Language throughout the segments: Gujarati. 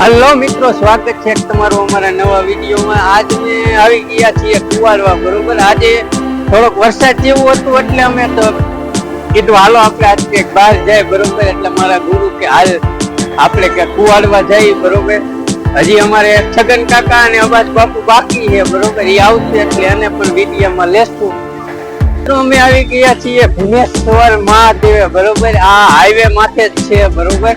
હલો મિત્રો, સ્વાગત છે તમારું અમારા નવા વિડીયોમાં. આજ અમે આવી ગયા છીએ કુવાડવા, બરોબર? આજે થોડોક વરસાદ જેવું હતું, એટલે અમે તો કીધું, હાલો, આપણે આજ કંઈક બહાર જાય, બરોબર? એટલે મારા ગુરુ કે, હાલ, આપણે કે કુવાડવા જઈએ, બરોબર? હજી અમારે છગન કાકા અને અબાજ બાપુ બાકી છે, બરોબર? એ આવશે, એટલે એને પણ વિડીયોમાં લેશું. તો અમે આવી ગયા છીએ ભુવનેશ્વર મહાદેવ, બરોબર? આ હાઈવે માથે જ છે, બરોબર?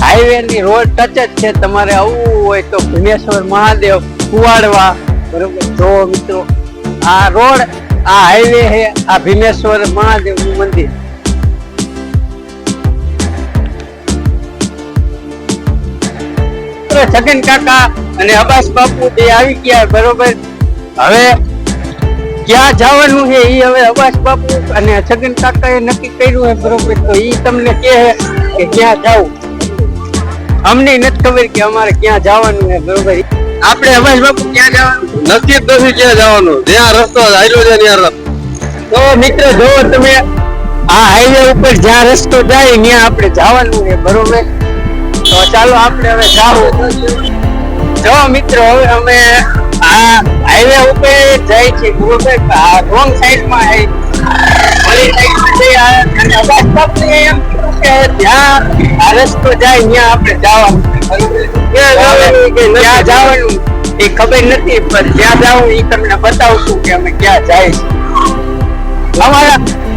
હાઈવે ની રોડ ટચ જ છે. તમારે આવવું હોય તો ભુવનેશ્વર મહાદેવ કુવાડવા. બરોબર? જો મિત્રો, આ રોડ આ હાઈવે હે આ ભીમેશ્વર મહાદેવનું મંદિર છગન કાકા અને અબાસ બાપુ બે આવી ગયા, બરોબર? હવે ક્યાં જવાનું છે એ હવે અબાસ બાપુ અને છગન કાકાએ નક્કી કર્યું છે, બરોબર? તો એ તમને કહે કે ક્યાં જવું અમને નથી ખબર કે અમારે ક્યાં જવાનું છે બરોબર? આપણે અમારે બાપુ ક્યાં જવાનું? નક્કી જ નથી ક્યાં જવાનું? જ્યાં રસ્તો હાઈલો છે ત્યાં તો મિત્રો જોવો તમે આ હાઈવે ઉપર જ્યાં રસ્તો જાય ત્યાં આપણે જવાનું છે બરોબર? તો ચાલો આપણે હવે જાવું જો મિત્રો હવે અમે આ હાઈવે ઉપર જાય છે બરોબર? આ રોંગ સાઈડમાં ઓલી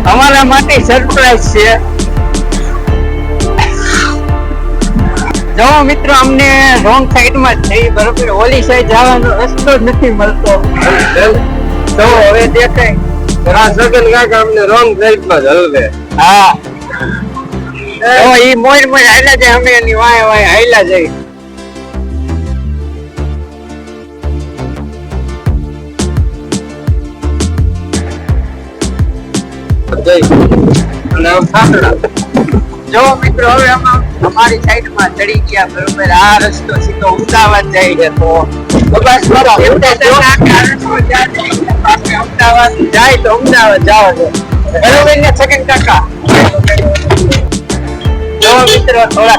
અમારા માટે સરપ્રાઈઝ છે. જો મિત્રો અમને રોંગ સાઈડમાં જ થઈ બરોબર ઓલી સાઈડ જવાનો રસ્તો નથી મળતો. તો હવે દેખાય. આ સગન કાકા અમને wrong side માં હલવે. હા તો ઈ મોર મોર હાલ્યા જાય અમે એની વાય વાય હાલ્યા જાય જય. અને આમ સાંકડા. જો મિત્રો હવે અમે અમારી સાઈડમાં ચડી ગયા બરોબર આ રસ્તો સીધો ઉતાવળ જાય છે તો બસ બરાબર અમદાવાદ જાય તો અમદાવાદ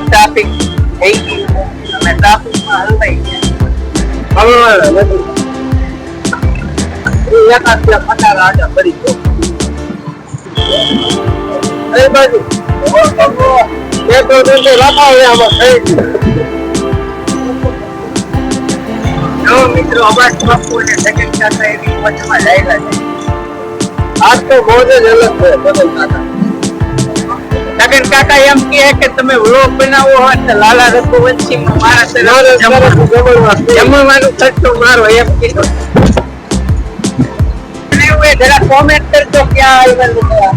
ટ્રાફિક થઈ નથી. એકાદ પટારા આડા ફરી ગયો એ બાજુ. તો ધંધો આમાં થઈ ગયું. જો મિત્રો અવાજ બાપુ અને છગન કાકા એવી વચમાં લાગ્યા છે આજ તો મોજ જ અલગ છે સગન કાકા. છગન કાકા એમ કહે કે તમે વ્લોગ બનાવો હોય તો લાલા રઘુવંશી મારા મારે તરફ. જમવાનું ખર્ચો મારો એમ કીધો જરા કોમેન્ટ કરજો ક્યાં આવેલું આ.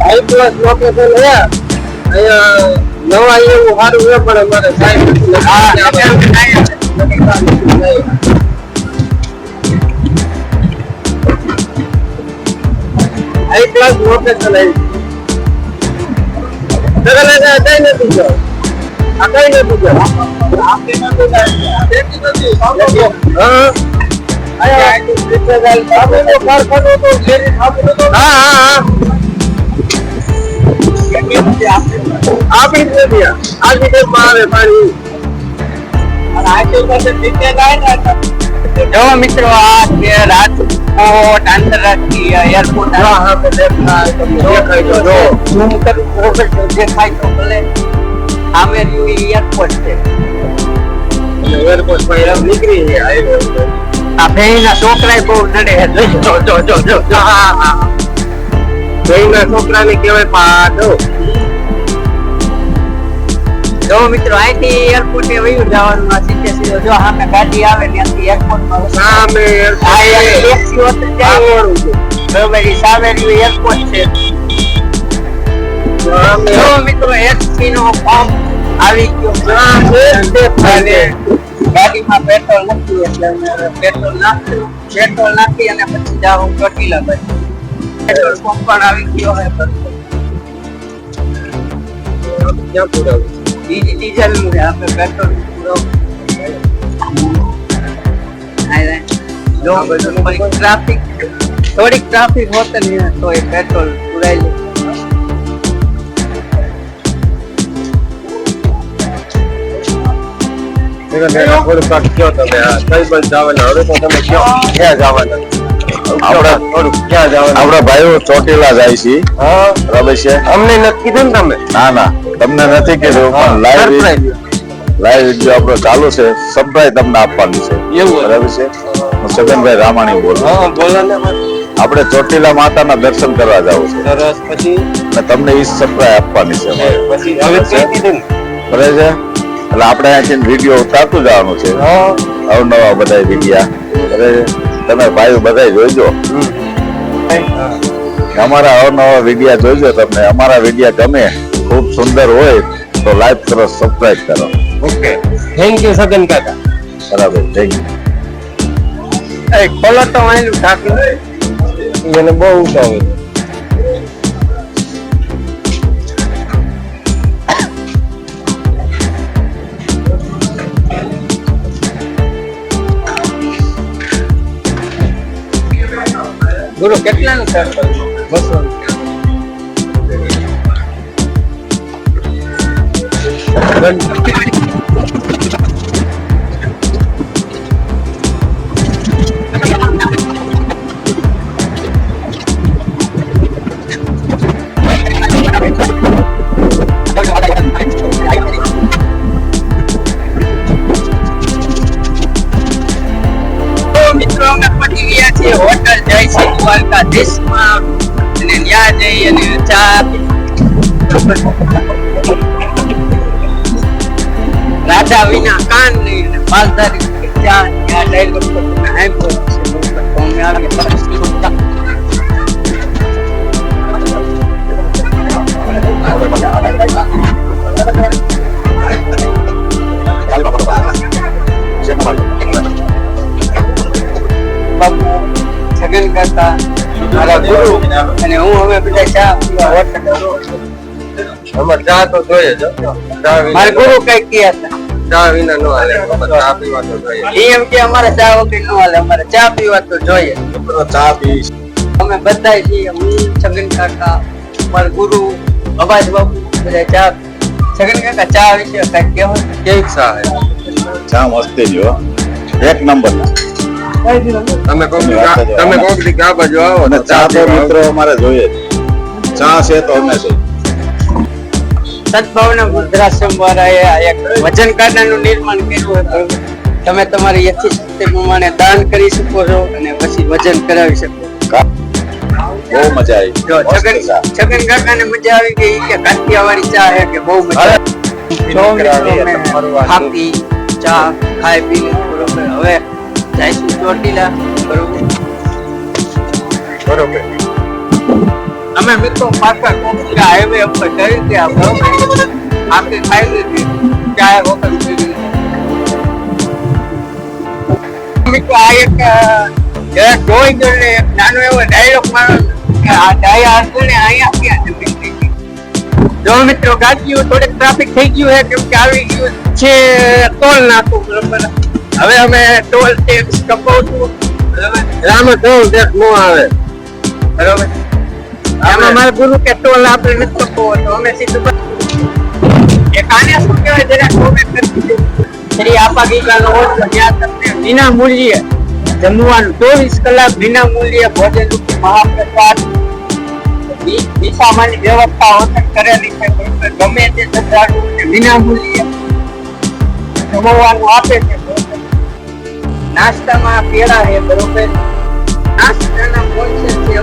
હાઈ ક્લાસ લોકેશન અહીંયા નવા એવું સારું છે પણ અમારે સાહેબ નથી હા લખાવ્યા. નગર વિનાયક. હાઈ ક્લાસ લોકેશન આવી સગન કાકા કઈ નથી જાવ આ કઈ નથી જાવ હા જ મિત્રો આ છે રાજકોટ આંતરરાષ્ટ્રીય એરપોર્ટ ઝૂમ કરું દેખાય તો ભલે. સામે રહ્યું એરપોર્ટ છે. એરપોર્ટ પર નીકળી છે. આ ભેંના છોકરાય બહુ નડે જો જો જો જો હા હા હા. છોકરા ને કહેવાય પાછો. જો મિત્રો અહીંથી એરપોર્ટે વયું જવાનું આ સીધે સીધો જો સામે ગાડી આવે ત્યાંથી એરપોર્ટમાં સામે આ એક એરપોર્ટ ટેક્સી હોતે જાય. બરોબર ઈ સામે એરપોર્ટ છે. જો મિત્રો એસપી નો પંપ આવી ગયો. હા, છે જ તે અને ગાડીમાં પેટ્રોલ નથી એટલે પેટ્રોલ નાખ્યું. પેટ્રોલ નાખી અને પછી જાઉં ચોટીલા બાજુ. પેટ્રોલ પંપ પણ આવી ગયો હે ક્યાં પુરાવું? ડીઝ- ડીઝલનું છે. આપણે પેટ્રોલ પૂરો ટ્રાફિક થોડીક ટ્રાફિક હોત ને તો એ પેટ્રોલ પુરાઈ લે. તમે કઈ પણ જવાના હવે તો તમે કહો ક્યાં જવાના આપણા ક્યાં જવાના આપણા ભાઈઓ ચોટીલા જાય છે. હા. બરાબર છે? અમને નથી કીધું ને તમે? ના ના. તમને નથી કીધું પણ લાઈવ લાઈવ વીડિયો આપણો ચાલુ છે. સરપ્રાઈઝ તમને આપવાની છે. એવું બરાબર છે? હું છગનભાઈ રામાણી બોલું હા બોલો ને આપણે ચોટીલા માતાના દર્શન કરવા જવું છે. સરસ પછી? તમને ઈ સરપ્રાઈઝ આપવાની છે. બરાબર છે? એટલે આપણે અહીંથી વીડિયો ઉતારતું જવાનું છે. હા. અવનવા બધા વિડીયા બરાબર? તમે ભાઈઓ બધા જોઈજો અમારા અવનવા વિડીયા જોઈજો તમને. અમારા વિડીયા ગમે. ખૂબ સુંદર હોય તો લાઈક કરો સબસ્ક્રાઇબ કરો ઓકે થેન્ક યુ સગન કાકા બરાબર થેન્ક યુ એ ખોલો તો વાયલું ઢાંકીને. મને બહુ ઉતાવળ છે. ગુરુ કેટલાનું સર બસો મિત્રો અમે પહોંચી ગયા છીએ હોટલ જય શ્રી દ્વારકાધીશમાં અને ત્યાં જઈ અને ચા રાધા વિના કાન નહીં અને વગર ચા ત્યાં ડાયલોગ તો અમે આવી છગન કરતા મારા ગુરુ અને હું હવે બધા ચા પીવા હોટલ અમારે ચા તો જોઈએ જ મારા ગુરુ કઈ હતા ચા વિના નો હાલે. ચા પીવા તો જોઈએ. એમ કે અમારે ચા વગર નો હાલે અમારે ચા પીવા તો જોઈએ. ચા પી અમે બધા છીએ હું છગન કાકા મારા ગુરુ અબાજ બાબુ બધા ચા છગન કાકા ચા વિશે કઈ કહેવું કેવી ચા હે ચા મસ્તી જો એક નંબર. તમે કોક તમે કોક દી આ બાજુ આવો અને ચા તો મિત્રો અમારે જોઈએ. જ. ચા છે તો અમે છે સદભાવના વૃદ્ધાશ્રમ દ્વારા એક વજન કાંટાનું નિર્માણ કર્યું હતું. તમે તમારી યથાશક્તિ પ્રમાણે દાન કરી શકો છો અને પછી વજન કરાવી શકો બહુ મજા આવી. છગન છગન કાકાને મજા આવી ગઈ કે કાઠિયાવાડી ચા હે કે બહુ મજા થાકી ચા ખાઈ પી બરોબર હવે જઈશું ચોટીલા. બરોબર? બરોબર. અમે મિત્રો પાછા કોકરા હાઈવે ઉપર કરી ત્યાં બરોબર? આપણે ખાઈ લીધી ચાર વખત મિત્રો, આ એક જોઈ ટ્રાફિક થઈ ગયું છે, કેમ કે આવી ગયું છે ટોલ નાખું બરોબર? હવે અમે ટોલ ટેક્સ કપાવશું. બરોબર? રામે કેવું ટેક નો આવે. બરોબર? એમાં મારા ગુરુ કે ટોલ આપણે નથી કપાવો તો અમે સીધું બસ- એ કાને શું કહેવાય જરા comment કરી દીજો. શ્રી આપા ગીતાનો હોટલ ત્યાં તમને વિના મૂલ્યે જમવાનું ચોવીસ કલાક વિના મૂલ્યે ભોજન રૂપી મહાપ્રસાદ દી- દિશામાંની વ્યવસ્થા હોટલ કરેલી છે બરોબર. ગમે તે શ્રદ્ધાળુઓને વિના મૂલ્યે જમવાનું આપે છે બરોબર. નાસ્તામાં પેડા છે બરોબર નાસ્તાના પોર્શન છે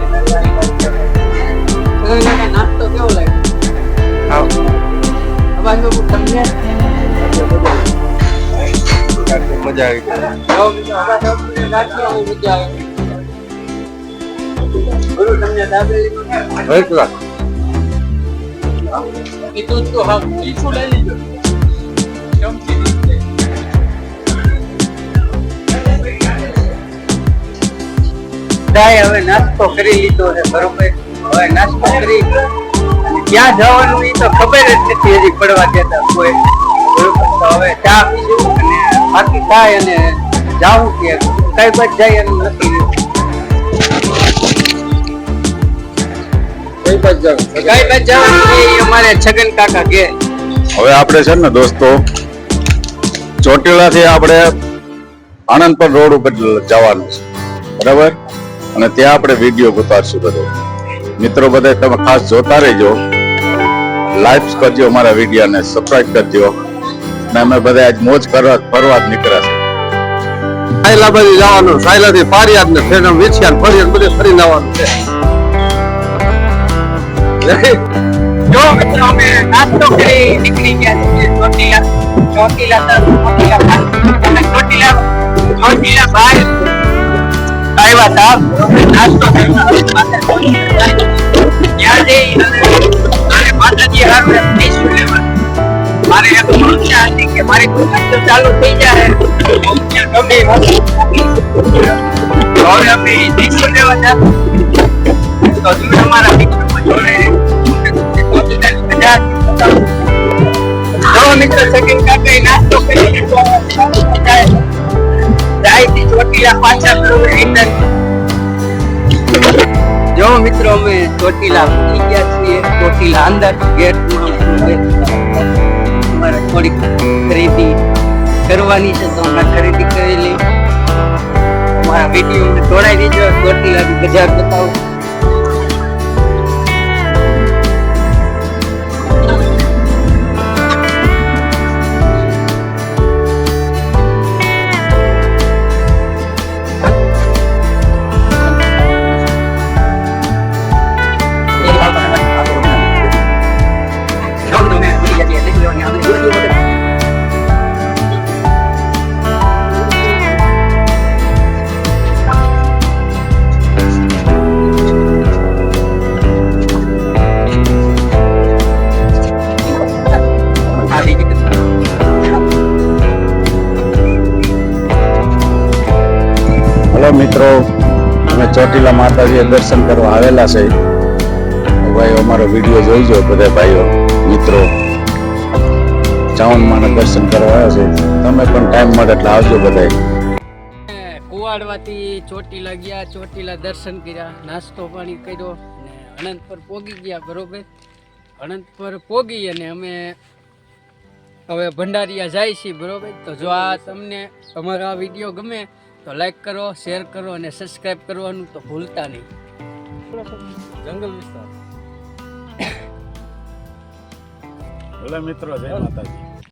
નાસ્તો કેવો લાગ્યો મજા આવી ગઈ એ તો હા. ઈસુ લઈ લીધો બધાએ હવે નાસ્તો કરી લીધો છે બરોબર? હવે નાસ્તો કરી ક્યાં જવાનું એ તો ખબર જ નથી હજી પડવા દેતા કોઈ. બરોબર? તો હવે ચા પીશું અને બાકી થાય અને જાવું કે કઈ બાજુ જાય એમ નથી. હવે આપણે છે ને દોસ્તો ચોટીલાથી આપણે આણંદપર રોડ ઉપર જવાનું છે. બરાબર? અને ત્યાં આપણે વીડિયો ઉતારશું બધો. મિત્રો બધા તમે ખાસ જોતા રહેજો. લાઈક કરજો અમારા વિડીયોને સબસ્ક્રાઈબ કરજો. અને અમે બધા આજ મોજ કરવા ફરવા જ નીકળ્યા છે સાયલા બાજુ જવાનું સાયલા થી પારિયાદ ને ફેરમ વેચ્યા ફરિયાદ બધે ફરી આવવાનું છે. જો મિત્રો, અમે નાસ્તો કરી નીકળી ગયા છીએ. ચોટીલા ચોટીલા ચોટીલા. ચોટીલા આવ્યા હતા નાસ્તો કરવા. હવે પાછા ચોટીલા જાય. ત્યાં જઈ અને મારે માતાજી હારું એક ડીશું લેવાનું. મારે એક ઈચ્છા હતી કે મારી દુકાન તો ચાલુ થઈ જાય હું ત્યાં ગમે એ વસ્તુ મૂકી. તો હવે અમે ઈ ડીશું લેવા જતા તો તમે અમારા મિત્રોમાં જોડાઈ જો મિત્ર સગીર કાકાએ નાસ્તો કરી જાયથી ચોટીલા પાછા જો મિત્રો, અમે ચોટીલા પહોંચી ગયા છીએ. ચોટીલા અંદર ગેટમાં અમારે થોડીક ખરીદી કરવાની છે તો અમે ખરીદી કરેલી અમારા વીડિયો જોડાઈ દીધો ચોટીલા બજાર બતાવું. ચોટીલા માતાજીએ દર્શન કરવા આવેલા છે. ભાઈ અમારો વીડિયો જોઈજો બધા ભાઈઓ, મિત્રો. ચાવણમાના દર્શન કરવા આવ્યા છે. તમે પણ ટાઈમ મળે એટલે આવજો બધા કુવાડવાથી ચોટીલા ગયા, ચોટીલા દર્શન કર્યા, નાસ્તો પાણી કર્યો અને અનંત પર પોગી ગયા, બરોબર? અનંત પર પોગી અને અમે હવે ભંડારીયા જાય છીએ, બરોબર? તો જો આ તમને અમારો આ વીડિયો ગમે તો લાઈક કરો શેર કરો અને સબસ્ક્રાઈબ કરવાનું તો ભૂલતા નહીં. જંગલ વિસ્તાર. ભલે મિત્રો. જય માતાજી.